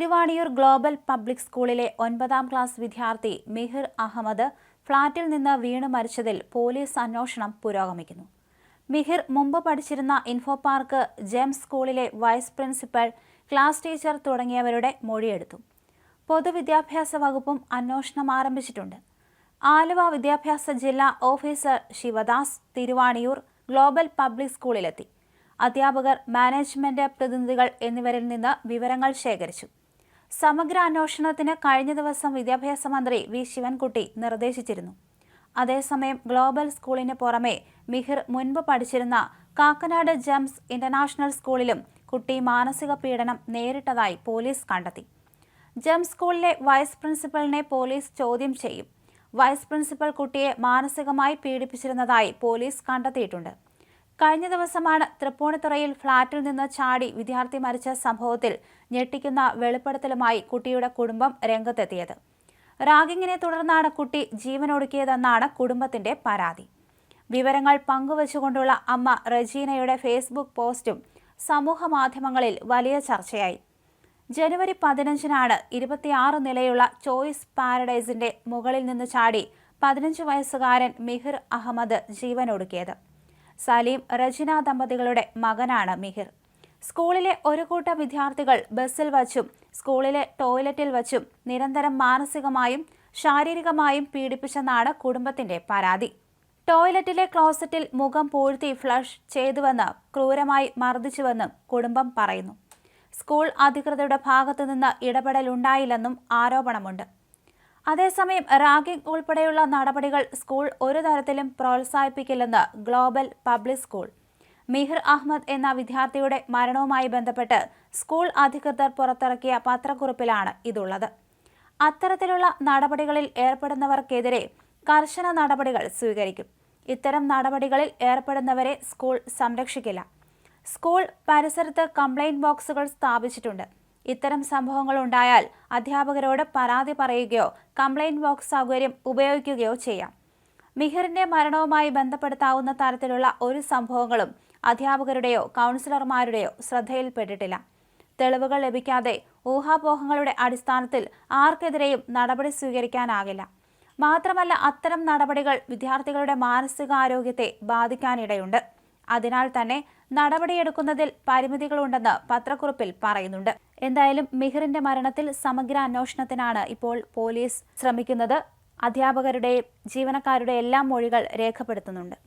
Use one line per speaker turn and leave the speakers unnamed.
Thiruvaniyoor global public സ്കൂളിലെ ഒൻപതാം class വിദ്യാർത്ഥി മിഹിർ അഹമ്മദ് ഫ്ളാറ്റിൽ നിന്ന് വീണ് മരിച്ചതിൽ പോലീസ് അന്വേഷണം പുരോഗമിക്കുന്നു. മിഹിർ മുമ്പ് പഠിച്ചിരുന്ന ഇൻഫോ പാർക്ക് ജെംസ് സ്കൂളിലെ വൈസ് പ്രിൻസിപ്പൽ ക്ലാസ് ടീച്ചർ തുടങ്ങിയവരുടെ മൊഴിയെടുത്തു. പൊതുവിദ്യാഭ്യാസ വകുപ്പും അന്വേഷണം ആരംഭിച്ചിട്ടുണ്ട്. ആലുവ വിദ്യാഭ്യാസ ജില്ലാ officer Sivadas Thiruvaniyoor global public സ്കൂളിലെത്തി. അധ്യാപകർ മാനേജ്മെന്റ് പ്രതിനിധികൾ എന്നിവരിൽ നിന്ന് വിവരങ്ങൾ ശേഖരിച്ചു. സമഗ്ര അന്വേഷണത്തിന് കഴിഞ്ഞ ദിവസം വിദ്യാഭ്യാസ മന്ത്രി വി. ശിവൻകുട്ടി നിർദ്ദേശിച്ചിരുന്നു. അതേസമയം ഗ്ലോബൽ സ്കൂളിന് പുറമെ മിഹിർ മുൻപ് പഠിച്ചിരുന്ന കാക്കനാട് ജംസ് ഇന്റർനാഷണൽ സ്കൂളിലും കുട്ടി മാനസിക പീഡനം നേരിട്ടതായി പോലീസ് കണ്ടെത്തി. ജംസ് സ്കൂളിലെ വൈസ് പ്രിൻസിപ്പലിനെ പോലീസ് ചോദ്യം ചെയ്യും. വൈസ് പ്രിൻസിപ്പൽ കുട്ടിയെ മാനസികമായി പീഡിപ്പിച്ചിരുന്നതായി പോലീസ് കണ്ടെത്തിയിട്ടുണ്ട്. കഴിഞ്ഞ ദിവസമാണ് തൃപ്പൂണിത്തുറയിൽ ഫ്ളാറ്റിൽ നിന്ന് ചാടി വിദ്യാർത്ഥി മരിച്ച സംഭവത്തിൽ ഞെട്ടിക്കുന്ന വെളിപ്പെടുത്തലുമായി കുട്ടിയുടെ കുടുംബം രംഗത്തെത്തിയത്. റാഗിങ്ങിനെ തുടർന്നാണ് കുട്ടി ജീവനൊടുക്കിയതെന്നാണ് കുടുംബത്തിന്റെ പരാതി. വിവരങ്ങൾ പങ്കുവച്ചുകൊണ്ടുള്ള അമ്മ റജീനയുടെ ഫേസ്ബുക്ക് പോസ്റ്റും സമൂഹ മാധ്യമങ്ങളിൽ വലിയ ചർച്ചയായി. ജനുവരി പതിനഞ്ചിനാണ് ഇരുപത്തിയാറ് നിലയുള്ള ചോയ്സ് പാരഡൈസിന്റെ മുകളിൽ നിന്ന് ചാടി പതിനഞ്ച് വയസ്സുകാരൻ മിഹിർ അഹമ്മദ് ജീവനൊടുക്കിയത്. സലീം റജിന ദമ്പതികളുടെ മകനാണ് മിഹിർ. സ്കൂളിലെ ഒരു കൂട്ടം വിദ്യാർത്ഥികൾ ബസ്സിൽ വച്ചും സ്കൂളിലെ ടോയ്ലറ്റിൽ വച്ചും നിരന്തരം മാനസികമായും ശാരീരികമായും പീഡിപ്പിച്ചെന്നാണ് കുടുംബത്തിന്റെ പരാതി. ടോയ്ലറ്റിലെ ക്ലോസറ്റിൽ മുഖം പൂഴ്ത്തി ഫ്ലഷ് ചെയ്തുവെന്ന് ക്രൂരമായി മർദ്ദിച്ചുവെന്നും കുടുംബം പറയുന്നു. സ്കൂൾ അധികൃതരുടെ ഭാഗത്തുനിന്ന് ഇടപെടലുണ്ടായില്ലെന്നും ആരോപണമുണ്ട്. അതേസമയം റാഗിംഗ് ഉൾപ്പെടെയുള്ള നടപടികൾ സ്കൂൾ ഒരു തരത്തിലും പ്രോത്സാഹിപ്പിക്കില്ലെന്ന് global public school. Mihir Ahmed എന്ന വിദ്യാർത്ഥിയുടെ മരണവുമായി ബന്ധപ്പെട്ട് സ്കൂൾ അധികൃതർ പുറത്തിറക്കിയ പത്രക്കുറിപ്പിലാണ് ഇതുള്ളത്. അത്തരത്തിലുള്ള നടപടികളിൽ ഏർപ്പെടുന്നവർക്കെതിരെ കർശന നടപടികൾ സ്വീകരിക്കും. ഇത്തരം നടപടികളിൽ ഏർപ്പെടുന്നവരെ സ്കൂൾ സംരക്ഷിക്കില്ല. സ്കൂൾ പരിസരത്ത് കംപ്ലൈന്റ് ബോക്സുകൾ സ്ഥാപിച്ചിട്ടുണ്ട്. ഇത്തരം സംഭവങ്ങൾ ഉണ്ടായാൽ അധ്യാപകരോട് പരാതി പറയുകയോ കംപ്ലൈന്റ് ബോക്സ് സൗകര്യം ഉപയോഗിക്കുകയോ ചെയ്യാം. മിഹിറിന്റെ മരണവുമായി ബന്ധപ്പെടുത്താവുന്ന തരത്തിലുള്ള ഒരു സംഭവങ്ങളും അധ്യാപകരുടെയോ കൗൺസിലർമാരുടെയോ ശ്രദ്ധയിൽപ്പെട്ടിട്ടില്ല. തെളിവുകൾ ലഭിക്കാതെ ഊഹാപോഹങ്ങളുടെ അടിസ്ഥാനത്തിൽ ആർക്കെതിരെയും നടപടി സ്വീകരിക്കാനാകില്ല. മാത്രമല്ല അത്തരം നടപടികൾ വിദ്യാർത്ഥികളുടെ മാനസികാരോഗ്യത്തെ ബാധിക്കാനിടയുണ്ട്. അതിനാൽ തന്നെ നടപടിയെടുക്കുന്നതിൽ പരിമിതികളുണ്ടെന്ന് പത്രക്കുറിപ്പിൽ പറയുന്നുണ്ട്. എന്തായാലും മിഹിറിന്റെ മരണത്തിൽ സമഗ്ര അന്വേഷണത്തിനാണ് ഇപ്പോൾ പോലീസ് ശ്രമിക്കുന്നത്. അധ്യാപകരുടെയും ജീവനക്കാരുടെ എല്ലാം മൊഴികൾ രേഖപ്പെടുത്തുന്നുണ്ട്.